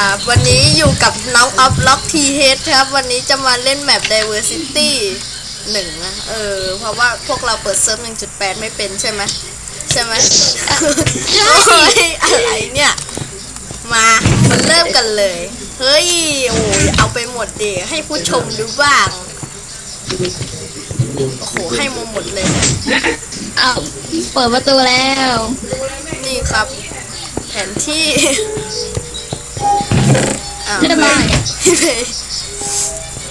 ครับวันนี้อยู่กับน้องออฟล็อกทีเฮดครับ วันนี้จะมาเล่นแมป Diversity หนึ่งนะ เออ เพราะว่าพวกเราเปิดเซิร์ฟ1.8 ไม่เป็นใช่ไหมใช่ไหมโอ้ยอะไรเนี่ย มามาเริ่มกันเลย เฮ้ย โอ้ยเอาไปหมดดิให้ผู้ชมดูบ้าง โอ้โห ให้มาหมดเลยอ้าวเปิดประตูแล้ว นี่ครับ แผนที่ อ้าวจะมาพี่เพย์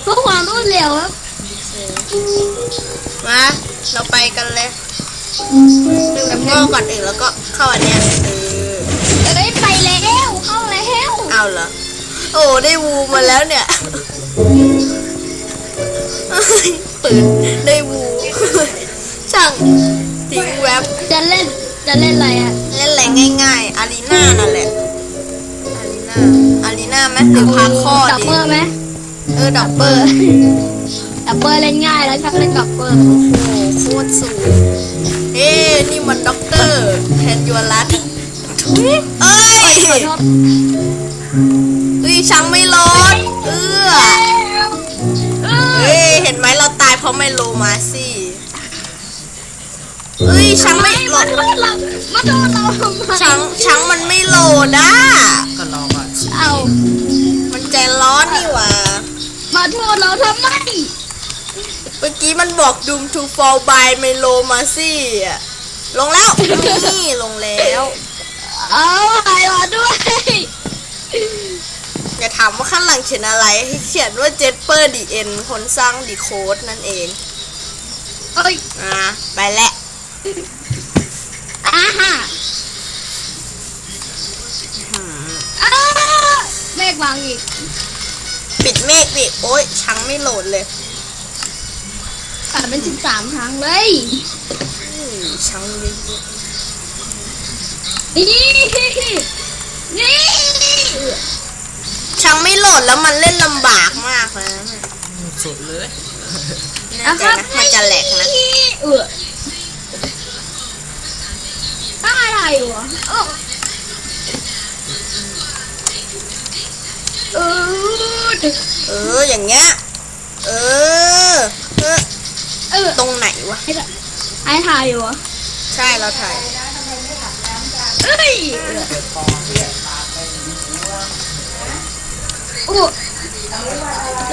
เพื่อความรวดเร็วครับมา เราไปกันเลยแล้วก็ก่อนอื่นแล้วก็เข้าอันเนี้ยเออเอ้ยไปแล้วเข้าแล้วเอาเหรอ โอ้ได้วูมาแล้วเนี่ยเอ้ยปืนได้วูช่างทิ้งแว็บจะเล่นจะเล่นอะไรอะเล่นแรงง่าย ๆ อารีนานั่นแหละ ไหมหรือพาข้อดับดีเบิลไหมเออดับเบิลดับเบิลเล่นง่ายแล้วชอบเล่นดับเบิลโอ้โหโคตรสูงเอ้นี่มันด็อกเตอร์แทนยูรัตทุยเอ้ยขอโทษเฮ้ยช้างไม่ร้อนเออเอเฮ้ยเห็นไหมเราตายเพราะไมโลมาซี่เฮ้ยช้างไม่ไม่โหลมาดโทษเรามาโทษเราทำไมช้างช้างมันไม่โหลดอะก็รอก่อน เอา มันใจร้อนนี่หว่า มาโทษเราทำไม เมื่อกี้มันบอก Doom to Fall by ไมโลมาซี่อะลงแล้ว นี่ลงแล้ว เอาหายมาด้วยอย่าถามว่าข้างหลังเขียนอะไร ให้เขียนว่า Jesper the End คนสร้าง The Code นั่นเองเอ้ย อ่าไปแล้วอาฮะ วางอีก ปิดเมฆดิโอ๊ยช้างไม่โหลดเลยตัดเป็นสิบสามครั้งเลยอืมช้างเยอะนี่นี่ๆช้างไม่โหลดแล้วมันเล่นลำบากมากเลยนะสุดเลยแน่ใจนะมันจะแหลกนะเออตั้งอะไรวะเอ เออเอออย่างเงี้ยเออเออเออตรงไหนวะให้ถ่ายให้ถ่ายอยู่วะใช่เราถ่ายเอ้ยโอ้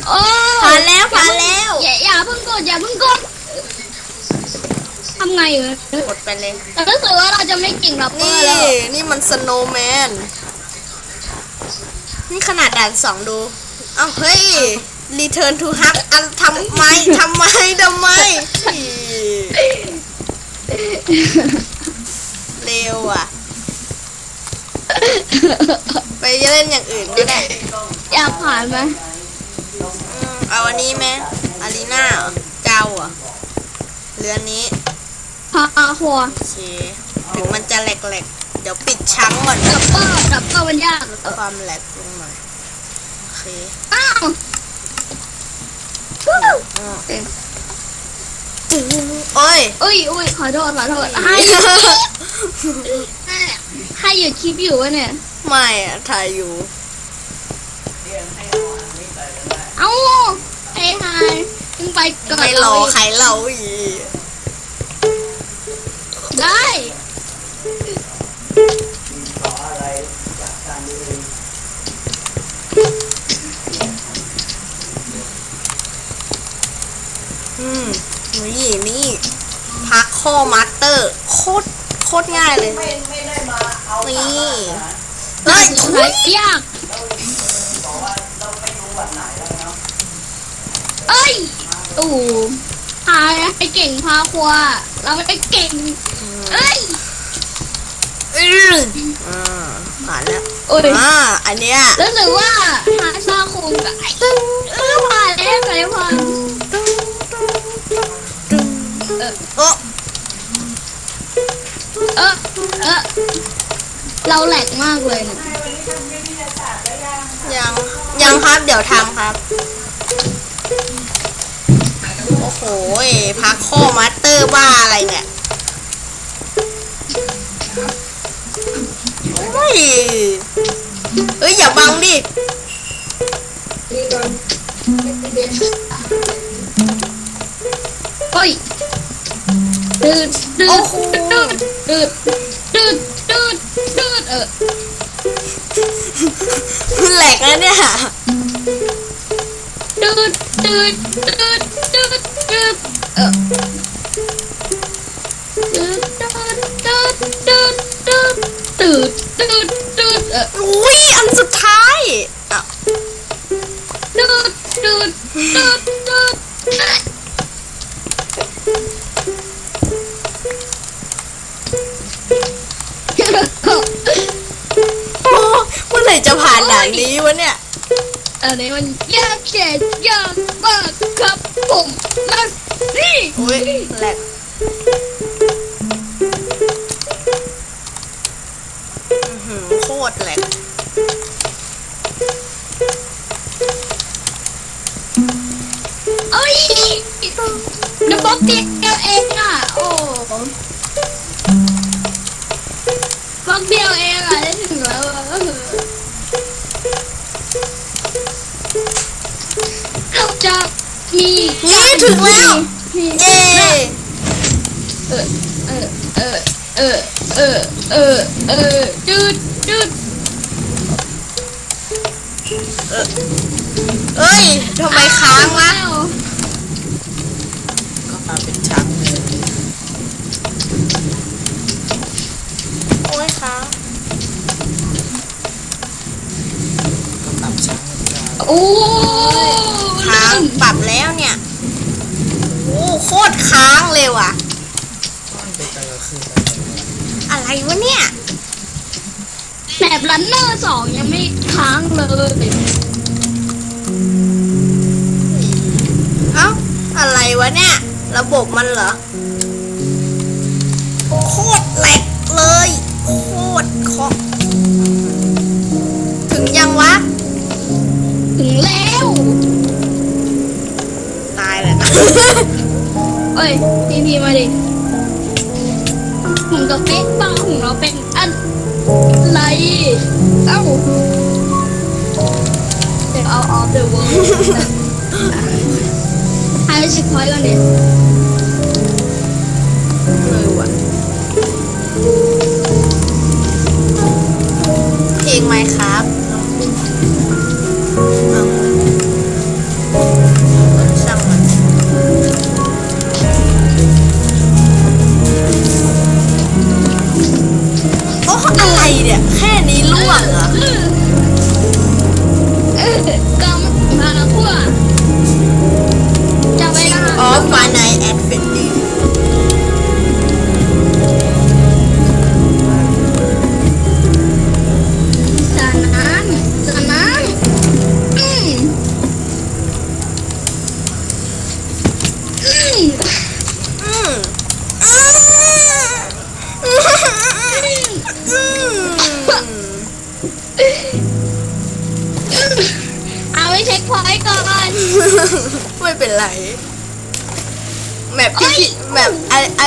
โอ้ผ่านแล้วผ่านแล้วอย่าอย่าเพิ่งกดอย่าเพิ่งกดทำไงวะกดไปเลยแต่รู้สึกว่าเราจะไม่เก่งรับเบอนี่ร์แล้วนี่มันสโนว์แมน นี่ขนาดด่านสองดู เอ้าเฮ้ย Return to Hug อันทำไมทำไมทำไมอีเร็วอะ ไปเล่นอย่างอื่นก็ได้อยากผ่านไหมอืมเอาอันนี้ไหมอารีนาเหรอเจ้าเหรอะเรืออนนี้พาหัวโอเคถึงมันจะแหลกๆ เดี๋ยวปิดช้างก่อนนะดับเบิลดับเบิลมันยากความแหลกลงหน่อยโอ เคอ้าวตึงโอ้ยอุ้ยอุ้ยขอโทษขอโทษให้หยุดให้หยุดคลิปอยู่วะเนี่ย ไม่อะถ่ายอยู่ เอ้าไอ้ทายมึงไปก่อนไม่รอใครเราอีก พักข้อมาสเตอร์โคตรโคตรง่ายเลยนี่เฮ้ยทุไหนยยากเอ้ยตู่พาไอ้เก่งพาครัว เราไม่ได้เก่ง เอ้ย อื้ออ่าผ่านแล้วโอ้ยอ่าอันเนี้ย รู้สึกว่าหาซาคงกับไอ้ตึ้งเออผ่านแล้วไงผ่า เออเออเราแหลกมากเลยเนี่ยยังยังครับเดี๋ยวทำครับ โอ้โหพักข้อมาสเตอร์บ้าอะไรเนี่ยโอ้ยเอ้ยอย่าบังดิเฮ้ยดืดดืโอ้ดโห ดืดดืดดืดดืดดืดเออแหลกแล้วเนี่ยดืดดืดดืดดืดดืดเออ อันนี้มันยากแค่ยากมากครับผมมานี่อุ้ยแหลกอื้อหือโคตรแหลกเอ้ยเดี๋ยวบอกเดี ถึงแล้วมีเย้เออเออเออเออเออเออเออจืดจืดเอ้ยทำไมค้างวะแล้วก็มาเป็นช้างเลยโอ้ยค้างก็ตามช้างเหมือนกันโอ้ค้างปรับแล้วเนี่ย โอ้โคตรค้างเลยว่ะ ก้อนไปตะละ คืนอะไรวะเนี่ยแบบรันเนอร์สองยังไม่ค้างเลยเอ้าอะไรวะเนี่ย ระบบมันเหรอ โคตรแหลกเลย โคตรเคาะถึงยังวะ ถึงแล้ว ตายแล้วเอ้ย พีพีมาดิ หุ่นกับเป๊กบ้าหุ่นเราเป็นอะไร เอ้าเดี๋ยวเอา off the world ให้เช็คพอยต์ก่อนดิเออว่ะ ล่ ไม่เป็นไร แมปที่เอ้ยพี่แมปไอไอ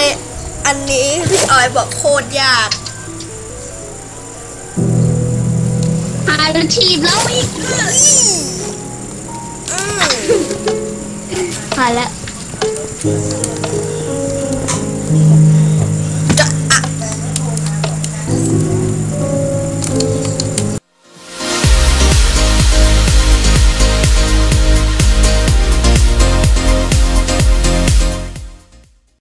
อันนี้พี่ออยบอกโคตรยากหาทีมแล้วอีกอืมหายแล้ว